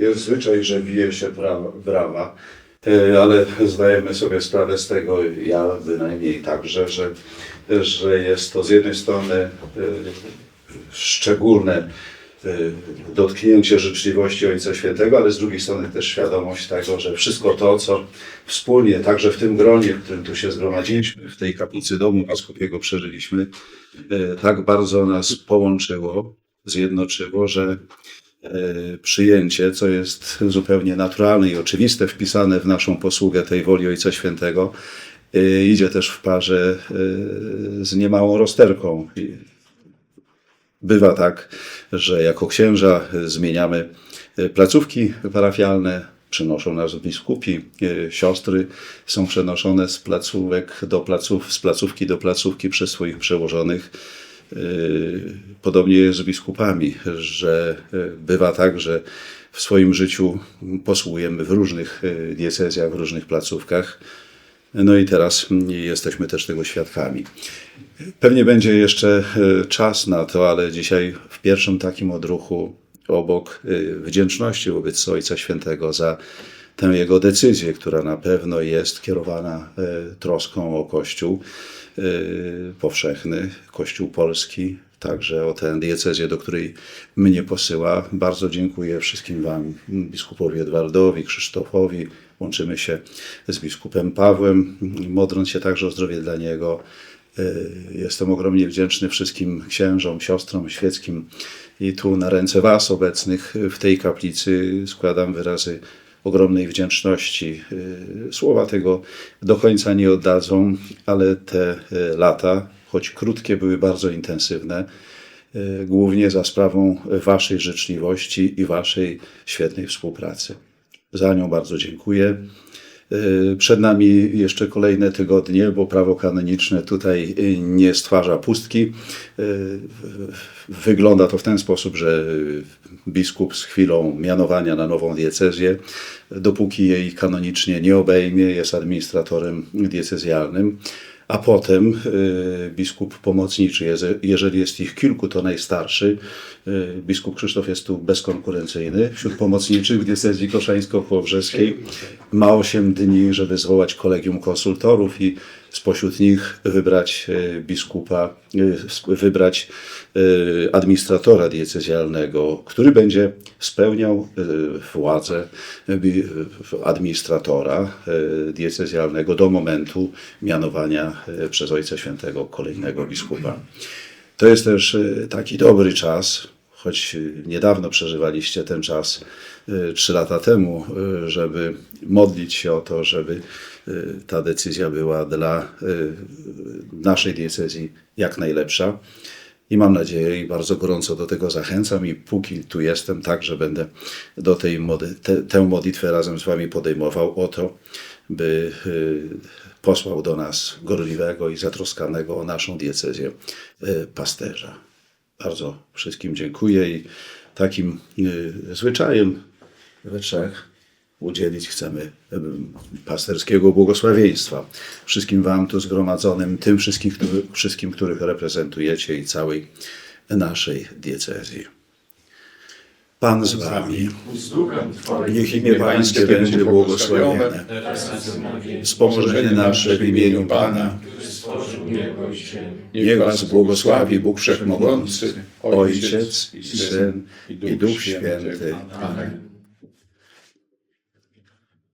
jest zwyczaj, że bije się brawa, e, ale zdajemy sobie sprawę z tego, ja bynajmniej także, że, że jest to z jednej strony e, szczególne e, dotknięcie życzliwości Ojca Świętego, ale z drugiej strony też świadomość tego, że wszystko to, co wspólnie, także w tym gronie, w którym tu się zgromadziliśmy, w tej kaplicy domu biskupiego przeżyliśmy, tak bardzo nas połączyło, zjednoczyło, że przyjęcie, co jest zupełnie naturalne i oczywiste, wpisane w naszą posługę tej woli Ojca Świętego, e, idzie też w parze e, z niemałą rozterką. Bywa tak, że jako księża zmieniamy e, placówki parafialne, przynoszą nas biskupi, e, siostry są przenoszone z placówek do placów, z placówki do placówki przez swoich przełożonych. E, Podobnie jest z biskupami, że e, bywa tak, że w swoim życiu posługujemy w różnych e, diecezjach, w różnych placówkach. No i teraz jesteśmy też tego świadkami. Pewnie będzie jeszcze czas na to, ale dzisiaj w pierwszym takim odruchu, obok wdzięczności wobec Ojca Świętego za tę jego decyzję, która na pewno jest kierowana e, troską o Kościół e, powszechny, Kościół polski, także o tę diecezję, do której mnie posyła. Bardzo dziękuję wszystkim Wam, biskupowi Edwardowi, Krzysztofowi. Łączymy się z biskupem Pawłem, modląc się także o zdrowie dla niego. E, Jestem ogromnie wdzięczny wszystkim księżom, siostrom świeckim i tu na ręce Was obecnych w tej kaplicy składam wyrazy ogromnej wdzięczności. E, Słowa tego do końca nie oddadzą, ale te e, lata, choć krótkie, były bardzo intensywne, e, głównie za sprawą Waszej życzliwości i Waszej świetnej współpracy. Za nią bardzo dziękuję. E, Przed nami jeszcze kolejne tygodnie, bo prawo kanoniczne tutaj e, nie stwarza pustki. E, Wygląda to w ten sposób, że biskup z chwilą mianowania na nową diecezję, dopóki jej kanonicznie nie obejmie, jest administratorem diecezjalnym. A potem y, biskup pomocniczy, jeżeli jest ich kilku, to najstarszy. Y, biskup Krzysztof jest tu bezkonkurencyjny. Wśród pomocniczych w diecezji koszańsko-kołobrzeskiej ma 8 dni, żeby zwołać kolegium konsultorów i spośród nich wybrać y, biskupa, sp- wybrać y, administratora diecezjalnego, który będzie spełniał władzę administratora diecezjalnego do momentu mianowania przez Ojca Świętego kolejnego biskupa. To jest też taki dobry czas, choć niedawno przeżywaliście ten czas, y, trzy lata temu, y, żeby modlić się o to, żeby y, ta decyzja była dla naszej diecezji jak najlepsza. I mam nadzieję i bardzo gorąco do tego zachęcam i póki tu jestem, także będę do tej mody, te, tę modlitwę razem z Wami podejmował o to, by posłał do nas gorliwego i zatroskanego o naszą diecezję pasterza. Bardzo wszystkim dziękuję i takim y, zwyczajem we trzech udzielić chcemy em, pasterskiego błogosławieństwa. Wszystkim Wam tu zgromadzonym, tym wszystkim, który, wszystkim, których reprezentujecie i całej naszej diecezji. Pan z Wami. Niech imię Pańskie będzie błogosławione. Wspomożenie nasze w imieniu Pana. Niech Was błogosławi Bóg Wszechmogący, Ojciec i Syn i Duch Święty. Amen.